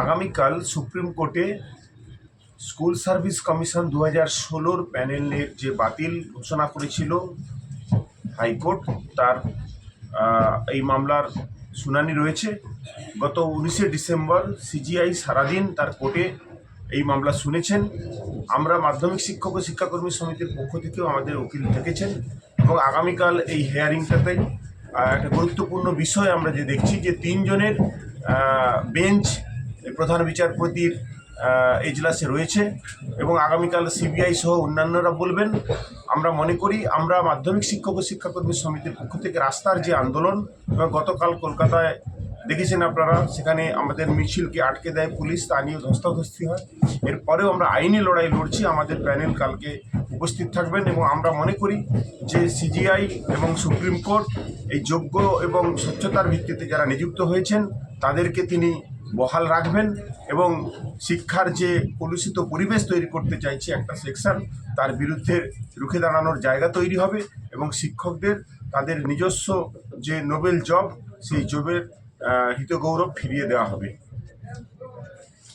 আগামীকাল সুপ্রিম কোর্টে school service commission দু হাজার ষোলোর প্যানেলের যে বাতিল ঘোষণা করেছিল হাইকোর্ট, তার এই মামলার শুনানি রয়েছে। গত উনিশে ডিসেম্বর সিজিআই সারাদিন তার কোর্টে এই মামলা শুনেছেন। আমরা মাধ্যমিক শিক্ষক ও শিক্ষাকর্মী সমিতির পক্ষ থেকেও আমাদের উকিল থেকেছেন এবং আগামীকাল এই হেয়ারিংটাতে একটা গুরুত্বপূর্ণ বিষয় আমরা যে দেখছি যে তিনজনের বেঞ্চ প্রধান বিচারপতির এজলাসে রয়েছে এবং আগামীকাল সিবিআই সহ অন্যান্যরা বলবেন, আমরা মনে করি আমরা মাধ্যমিক শিক্ষক ও শিক্ষাকর্মী সমিতির পক্ষ থেকে রাস্তার যে আন্দোলন এবং গতকাল কলকাতায় দেখেছেন আপনারা, সেখানে আমাদের মিছিলকে আটকে দেয় পুলিশ তা নিয়ে ধস্তাধস্তি হয়। এরপরেও আমরা আইনি লড়াই লড়ছি, আমাদের প্যানেল কালকে উপস্থিত থাকবেন এবং আমরা মনে করি যে সিজিআই এবং সুপ্রিম কোর্ট এই যোগ্য এবং স্বচ্ছতার ভিত্তিতে যারা নিযুক্ত হয়েছেন, তাদেরকে তিনি বহাল রাখবেন এবং শিক্ষার যে কলুষিত পরিবেশ তৈরি করতে চাইছে একটা সেকশন তার বিরুদ্ধে রুখে দাঁড়ানোর জায়গা তৈরি হবে এবং শিক্ষকদের তাদের নিজস্ব যে নোবেল জব সেই জবের হিতগৌরব ফিরিয়ে দেওয়া হবে।